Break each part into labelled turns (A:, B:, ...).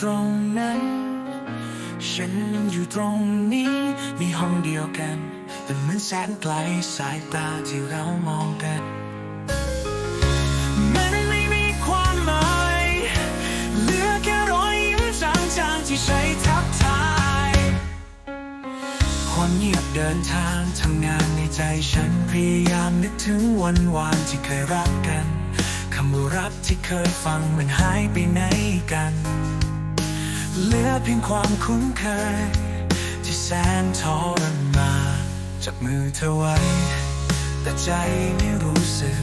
A: ตรงนั้น ฉันอยู่ตรงนี้ มีห้องเดียวกัน แต่เหมือนแสนไกลสายตาที่เรามองกัน มันไม่มีความหมาย เหลือแค่รอยยิ้มจางๆที่ใช้ทักทาย ความเงียบเดินทางทำงานในใจฉันพยายามนึกถึงวันวานที่เคยรักกันคำว่ารักที่เคยฟังมันหายไปไหนกัน เหลือเพียงความคุ้นเคย ที่แสนทรมานจับมือเธอไว้ แต่ใจไม่รู้สึก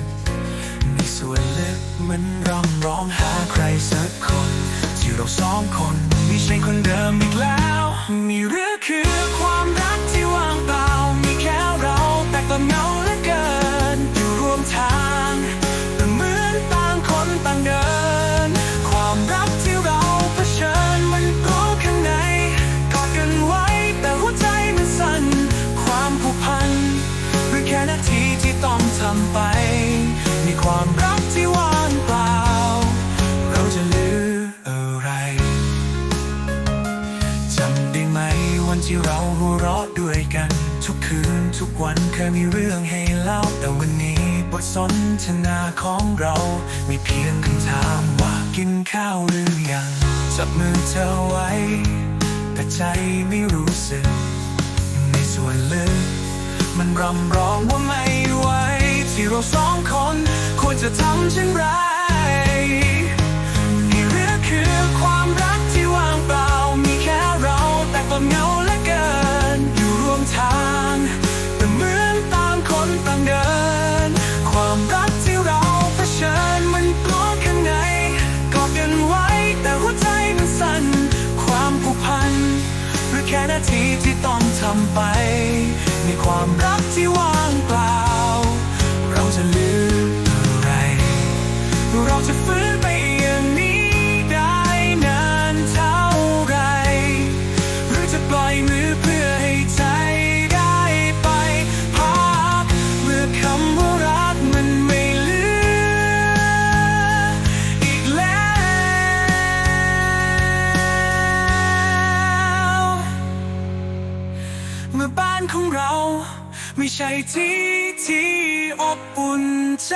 A: ในส่วนลึกมันร้องร้องหาใครสักคน ที่เราสองคนไม่ใช่คนเดิมอีกแล้ว มีเรือง ที่เราหัวเราะด้วยกัน ทุกคืนทุกวันเคยมีเรื่องให้เล่า แต่วันนี้บทสนทนาของเราไม่เพียงคำถามว่ากินข้าวหรือยัง จับมือเธอไว้ แต่ใจไม่รู้สึก ในส่วนลึกมันรำร้องว่าไม่ไหวที่เราสองคนควรจะทำเช่นไร แค่นาทีที่ต้องทำไป ในความรัก เมื่อบ้านของเรา ไม่ใช่ที่ที่อบอุ่นใจ